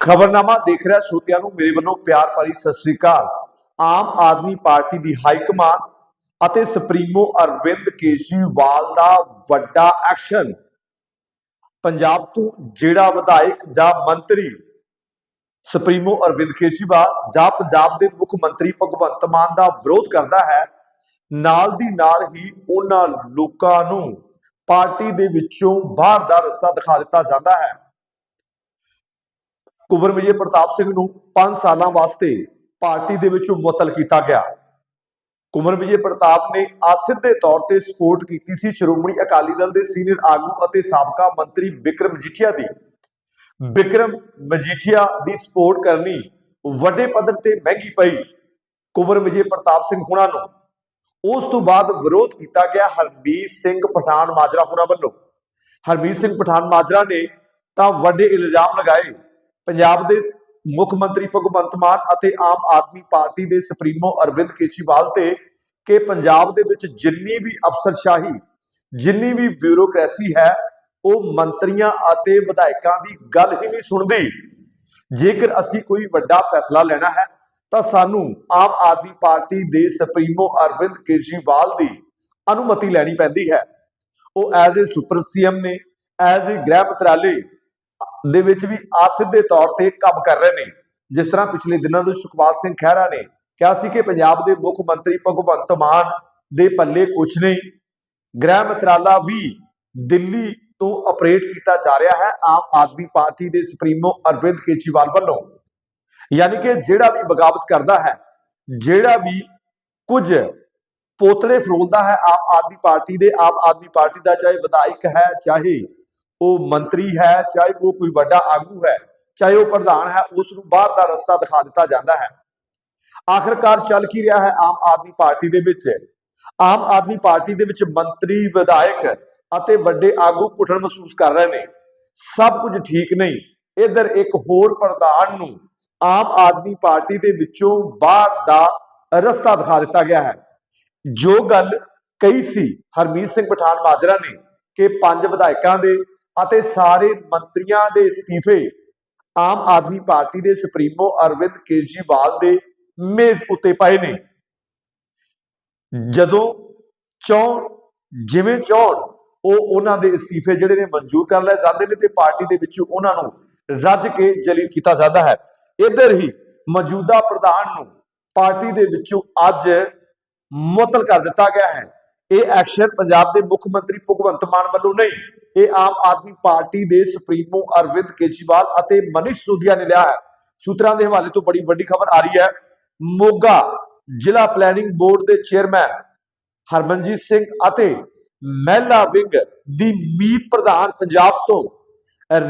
ਖਬਰਨਾਮਾ ਦੇਖ ਰਿਹਾ ਸਰੋਤਿਆਂ ਨੂੰ ਮੇਰੇ ਵੱਲੋਂ ਪਿਆਰ ਭਰੀ ਸਤਿ ਸ੍ਰੀ ਅਕਾਲ। ਆਮ ਆਦਮੀ ਪਾਰਟੀ ਦੀ ਹਾਈ ਕਮਾਨ ਅਤੇ ਸੁਪਰੀਮੋ ਅਰਵਿੰਦ ਕੇਜਰੀਵਾਲ ਦਾ ਵੱਡਾ ਐਕਸ਼ਨ। ਪੰਜਾਬ ਤੋਂ ਜਿਹੜਾ ਵਿਧਾਇਕ ਜਾਂ ਮੰਤਰੀ ਸੁਪਰੀਮੋ ਅਰਵਿੰਦ ਕੇਜਰੀਵਾਲ ਜਾਂ ਪੰਜਾਬ ਦੇ ਮੁੱਖ ਮੰਤਰੀ ਭਗਵੰਤ ਮਾਨ ਦਾ ਵਿਰੋਧ ਕਰਦਾ ਹੈ, ਨਾਲ ਦੀ ਨਾਲ ਹੀ ਉਹਨਾਂ ਲੋਕਾਂ ਨੂੰ ਪਾਰਟੀ ਦੇ ਵਿੱਚੋਂ ਬਾਹਰ ਦਾ ਰਸਤਾ ਦਿਖਾ ਦਿੱਤਾ ਜਾਂਦਾ ਹੈ। ਕੁਵਰ ਵਿਜੇ ਪ੍ਰਤਾਪ ਸਿੰਘ ਨੂੰ 5 ਸਾਲਾਂ ਵਾਸਤੇ ਪਾਰਟੀ ਦੇ ਵਿੱਚੋਂ ਮੁਅੱਤਲ ਕੀਤਾ ਗਿਆ। ਕੁੰਵਰ ਵਿਜੇ ਪ੍ਰਤਾਪ ਨੇ ਆਸਿੱਧੇ ਤੌਰ ਤੇ ਸਪੋਰਟ ਕੀਤੀ ਸੀ ਸ਼੍ਰੋਮਣੀ ਅਕਾਲੀ ਦਲ ਦੇ ਸੀਨੀਅਰ ਆਗੂ ਅਤੇ ਸਾਬਕਾ ਮੰਤਰੀ ਵਿਕਰਮ ਮਜੀਠੀਆ ਦੀ। ਵਿਕਰਮ ਮਜੀਠੀਆ ਦੀ ਸਪੋਰਟ ਕਰਨੀ ਵੱਡੇ ਪੱਧਰ ਤੇ ਮਹਿੰਗੀ ਪਈ। ਕੁਵਰ ਵਿਜੇ ਪ੍ਰਤਾਪ ਸਿੰਘ ਹੁਣਾਂ ਨੂੰ ਉਸ ਤੋਂ ਬਾਅਦ ਵਿਰੋਧ ਕੀਤਾ ਗਿਆ ਹਰਮੀਤ ਸਿੰਘ ਪਠਾਨ ਮਾਜਰਾ ਹੁਣਾਂ ਵੱਲੋਂ। ਹਰਮੀਤ ਸਿੰਘ ਪਠਾਨ ਮਾਜਰਾ ਨੇ ਤਾਂ ਵੱਡੇ ਇਲਜ਼ਾਮ ਲਗਾਏ ਪੰਜਾਬ ਦੇ ਮੁੱਖ ਮੰਤਰੀ ਭਗਵੰਤ ਮਾਨ ਅਤੇ ਆਮ ਆਦਮੀ ਪਾਰਟੀ ਦੇ ਸੁਪਰੀਮੋ ਅਰਵਿੰਦ ਕੇਜਰੀਵਾਲ ਤੇ ਕਿ ਪੰਜਾਬ ਦੇ ਵਿੱਚ ਜਿੰਨੀ ਵੀ ਅਫਸਰਸ਼ਾਹੀ, ਜਿੰਨੀ ਵੀ ਬਿਊਰੋਕ੍ਰੇਸੀ ਹੈ, ਉਹ ਮੰਤਰੀਆਂ ਅਤੇ ਵਿਧਾਇਕਾਂ ਦੀ ਗੱਲ ਹੀ ਨਹੀਂ ਸੁਣਦੀ। ਜੇਕਰ ਅਸੀਂ ਕੋਈ ਵੱਡਾ ਫੈਸਲਾ ਲੈਣਾ ਹੈ, ਤਾਂ ਸਾਨੂੰ ਆਮ ਆਦਮੀ ਪਾਰਟੀ ਦੇ ਸੁਪਰੀਮੋ ਅਰਵਿੰਦ ਕੇਜਰੀਵਾਲ ਦੀ ਅਨੁਮਤੀ ਲੈਣੀ ਪੈਂਦੀ ਹੈ। ਉਹ ਐਜ਼ ਏ ਸੁਪਰ ਸੀਐਮ ਨੇ, ਐਜ਼ ਏ ਗ੍ਰਹਿ ਮੰਤਰਾਲੇ ਦੇ ਵਿੱਚ ਵੀ ਆਸਿੱਧੇ ਤੌਰ ਤੇ ਕੰਮ ਕਰ ਰਹੇ ਨੇ। ਜਿਸ ਤਰ੍ਹਾਂ ਪਿਛਲੇ ਦਿਨਾਂ ਤੋਂ ਸੁਖਪਾਲ ਸਿੰਘ ਖਹਿਰਾ ਨੇ ਕਿਹਾ ਸੀ ਕਿ ਪੰਜਾਬ ਦੇ ਮੁੱਖ ਮੰਤਰੀ ਭਗਵੰਤ ਮਾਨ ਦੇ ਪੱਲੇ ਕੁਝ ਨਹੀਂ। ਗ੍ਰਹਿ ਮੰਤਰਾਲਾ ਵੀ ਦਿੱਲੀ ਤੋਂ ਆਪਰੇਟ ਕੀਤਾ ਜਾ ਰਿਹਾ ਹੈ ਆਮ ਆਦਮੀ ਪਾਰਟੀ ਦੇ ਸੁਪਰੀਮੋ ਅਰਵਿੰਦ ਕੇਜਰੀਵਾਲ ਵੱਲੋਂ। ਯਾਨੀ ਕਿ ਜਿਹੜਾ ਵੀ ਬਗਾਵਤ ਕਰਦਾ ਹੈ, ਜਿਹੜਾ ਵੀ ਕੁਝ ਪੋਤਲੇ ਫਰੋਲਦਾ ਹੈ ਆਮ ਆਦਮੀ ਪਾਰਟੀ ਦੇ, ਆਮ ਆਦਮੀ ਪਾਰਟੀ ਦਾ ਚਾਹੇ ਵਿਧਾਇਕ ਹੈ, ਚਾਹੇ ਉਹ ਮੰਤਰੀ ਹੈ, ਚਾਹੇ ਉਹ ਕੋਈ ਵੱਡਾ ਆਗੂ ਹੈ, ਚਾਹੇ ਉਹ ਪ੍ਰਧਾਨ ਹੈ, ਉਸ ਨੂੰ ਬਾਹਰ ਦਾ ਰਸਤਾ ਦਿਖਾ ਦਿੱਤਾ ਜਾਂਦਾ ਹੈ। ਆਖਰਕਾਰ ਚੱਲ ਕੀ ਰਿਹਾ ਹੈ ਆਮ ਆਦਮੀ ਪਾਰਟੀ ਦੇ ਵਿੱਚ? ਆਮ ਆਦਮੀ ਪਾਰਟੀ ਦੇ ਵਿੱਚ ਮੰਤਰੀ, ਵਿਧਾਇਕ ਅਤੇ ਵੱਡੇ ਆਗੂ ਘੁਟਣ ਮਹਿਸੂਸ ਕਰ ਰਹੇ ਨੇ। ਸਭ ਕੁਝ ਠੀਕ ਨਹੀਂ। ਇਧਰ ਇੱਕ ਹੋਰ ਪ੍ਰਧਾਨ ਨੂੰ ਆਮ ਆਦਮੀ ਪਾਰਟੀ ਦੇ ਵਿੱਚੋਂ ਬਾਹਰ ਦਾ ਰਸਤਾ ਦਿਖਾ ਦਿੱਤਾ ਗਿਆ ਹੈ। ਜੋ ਗੱਲ ਕਹੀ ਸੀ ਹਰਮੀਤ ਸਿੰਘ ਪਠਾਨ ਮਾਜਰਾ ਨੇ ਕਿ ਪੰਜ ਵਿਧਾਇਕਾਂ ਦੇ ਅਤੇ ਸਾਰੇ ਮੰਤਰੀਆਂ ਦੇ ਅਸਤੀਫੇ ਆਮ ਆਦਮੀ ਪਾਰਟੀ ਦੇ ਸੁਪਰੀਮੋ ਅਰਵਿੰਦ ਕੇਜਰੀਵਾਲ ਦੇ ਮੇਜ਼ ਉੱਤੇ ਪਏ ਨੇ। ਜਦੋਂ ਚੋਣ ਜਿਵੇਂ ਚੋਣ ਉਹ ਉਹਨਾਂ ਦੇ ਅਸਤੀਫੇ ਜਿਹੜੇ ਨੇ ਮਨਜ਼ੂਰ ਕਰ ਲਏ ਜਾਂਦੇ ਨੇ ਤੇ ਪਾਰਟੀ ਦੇ ਵਿੱਚੋਂ ਉਹਨਾਂ ਨੂੰ ਰੱਜ ਕੇ ਜਲੀਲ ਕੀਤਾ ਜਾਂਦਾ ਹੈ। ਇਧਰ ਹੀ ਮੌਜੂਦਾ ਪ੍ਰਧਾਨ ਨੂੰ ਪਾਰਟੀ ਦੇ ਵਿੱਚੋਂ ਅੱਜ ਮੁਅੱਤਲ ਕਰ ਦਿੱਤਾ ਗਿਆ ਹੈ। ਇਹ ਐਕਸ਼ਨ ਪੰਜਾਬ ਦੇ ਮੁੱਖ ਮੰਤਰੀ ਭਗਵੰਤ ਮਾਨ ਵੱਲੋਂ ਨਹੀਂ ਇਹ ਆਮ ਆਦਮੀ ਪਾਰਟੀ ਦੇ ਸੁਪਰੀਮੋ ਅਰਵਿੰਦ ਕੇਜਰੀਵਾਲ ਅਤੇ ਮਨੀਸ਼ ਸੁਧੀਆ ਨੇ ਲਿਆ ਹੈ। ਸੂਤਰਾਂ ਦੇ ਹਵਾਲੇ ਤੋਂ ਬੜੀ ਵੱਡੀ ਖਬਰ ਆ ਰਹੀ ਹੈ। ਮੋਗਾ ਜ਼ਿਲ੍ਹਾ ਪਲੈਨਿੰਗ ਬੋਰਡ ਦੇ ਚੇਅਰਮੈਨ ਹਰਮਨਜੀਤ ਸਿੰਘ ਅਤੇ ਮਹਿਲਾ ਵਿੰਗ ਦੀ ਮੀਤ ਪ੍ਰਧਾਨ ਪੰਜਾਬ ਤੋਂ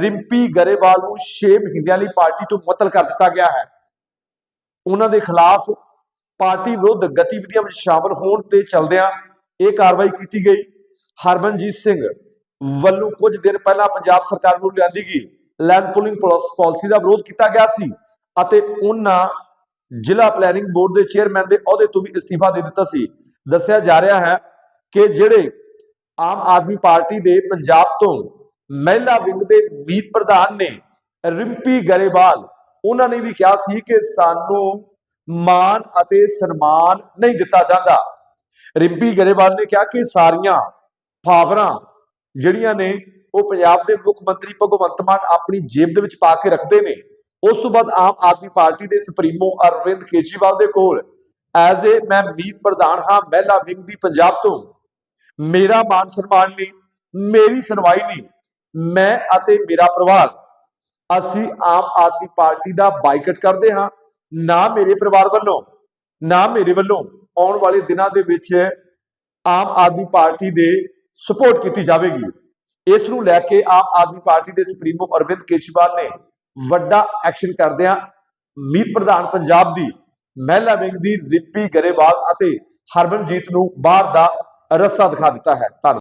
ਰਿੰਪੀ ਗਰੇਵਾਲ ਨੂੰ 6 ਮਹੀਨਿਆਂ ਲਈ ਪਾਰਟੀ ਤੋਂ ਮੁਅੱਤਲ ਕਰ ਦਿੱਤਾ ਗਿਆ ਹੈ। ਉਹਨਾਂ ਦੇ ਖਿਲਾਫ ਪਾਰਟੀ ਵਿਰੁੱਧ ਗਤੀਵਿਧੀਆਂ ਵਿੱਚ ਸ਼ਾਮਲ ਹੋਣ ਤੇ ਚਲਦਿਆਂ ਇਹ ਕਾਰਵਾਈ ਕੀਤੀ ਗਈ। ਹਰਮਨਜੀਤ ਸਿੰਘ ਵੱਲੋਂ ਕੁਝ ਦਿਨ ਪਹਿਲਾਂ ਪੰਜਾਬ ਸਰਕਾਰ ਨੂੰ ਲਿਆਂਦੀ ਗਈ ਲੈਂਡ ਪੁਲਿੰਗ ਪਾਲਿਸੀ ਦਾ ਵਿਰੋਧ ਕੀਤਾ ਗਿਆ ਸੀ ਅਤੇ ਉਹਨਾਂ ਜ਼ਿਲ੍ਹਾ ਪਲੈਨਿੰਗ ਬੋਰਡ ਦੇ ਚੇਅਰਮੈਨ ਦੇ ਅਹੁਦੇ ਤੋਂ ਵੀ ਅਸਤੀਫਾ ਦੇ ਦਿੱਤਾ ਸੀ। ਦੱਸਿਆ ਜਾ ਰਿਹਾ ਹੈ ਕਿ ਜਿਹੜੇ ਆਮ ਆਦਮੀ ਪਾਰਟੀ ਦੇ ਪੰਜਾਬ ਤੋਂ ਮਹਿਲਾ ਵਿੰਗ ਦੇ ਮੀਤ ਪ੍ਰਧਾਨ ਨੇ ਰਿੰਪੀ ਗਰੇਵਾਲ, ਉਹਨਾਂ ਨੇ ਵੀ ਕਿਹਾ ਸੀ ਕਿ ਸਾਨੂੰ ਮਾਨ ਅਤੇ ਸਨਮਾਨ ਨਹੀਂ ਦਿੱਤਾ ਜਾਂਦਾ। ਰਿੰਪੀ ਗਰੇਵਾਲ ਨੇ ਕਿਹਾ ਕਿ ਸਾਰੀਆਂ ਫਾਵਰਾਂ ਜਿਹੜੀਆਂ ਨੇ ਉਹ ਪੰਜਾਬ ਦੇ ਮੁੱਖ ਮੰਤਰੀ ਭਗਵੰਤ ਮਾਨ ਆਪਣੀ ਜੇਬ ਦੇ ਵਿੱਚ ਪਾ ਕੇ ਰੱਖਦੇ ਨੇ। ਉਸ ਤੋਂ ਬਾਅਦ ਆਮ ਆਦਮੀ ਪਾਰਟੀ ਦੇ ਸੁਪਰੀਮੋ ਅਰਵਿੰਦ ਕੇਜਰੀਵਾਲ ਦੇ ਕੋਲ, ਐਜ਼ ਏ ਮੈਂ ਮੀਤ ਪ੍ਰਧਾਨ ਹਾਂ, ਮਹਿਲਾ ਵਿੰਗ ਦੀ ਪੰਜਾਬ ਤੋਂ। ਮੇਰਾ ਮਾਨ ਸਨਮਾਨ ਨਹੀਂ, ਮੇਰੀ ਸੁਣਵਾਈ ਨਹੀਂ, ਮੈਂ ਅਤੇ ਮੇਰਾ ਪਰਿਵਾਰ। ਅਸੀਂ ਆਮ ਆਦਮੀ ਪਾਰਟੀ ਦਾ ਬਾਈਕਟ ਕਰਦੇ ਹਾਂ, ਨਾ ਮੇਰੇ ਪਰਿਵਾਰ ਵੱਲੋਂ, ਨਾ ਮੇਰੇ ਵੱਲੋਂ। ਆਉਣ ਵਾਲੇ ਦਿਨਾਂ ਦੇ ਵਿੱਚ ਆਮ ਆਦਮੀ ਪਾਰਟੀ ਦੇ ਸਪੋਰਟ ਕੀਤੀ ਜਾਵੇਗੀ। ਇਸ ਨੂੰ ਲੈ ਕੇ ਆਮ ਆਦਮੀ ਪਾਰਟੀ ਦੇ ਸੁਪਰੀਮੋ ਅਰਵਿੰਦ ਕੇਜਰੀਵਾਲ ਨੇ ਵੱਡਾ ਐਕਸ਼ਨ ਕਰਦਿਆਂ ਮੀਤ ਪ੍ਰਧਾਨ ਪੰਜਾਬ ਦੀ ਮਹਿਲਾ ਵਿੰਗ ਦੀ ਰਿੰਪੀ ਗਰੇਵਾਲ ਅਤੇ ਹਰਮਨਜੀਤ ਨੂੰ ਬਾਹਰ ਦਾ ਰਸਤਾ ਦਿਖਾ ਦਿੱਤਾ ਹੈ। ਧੰਨਵਾਦ।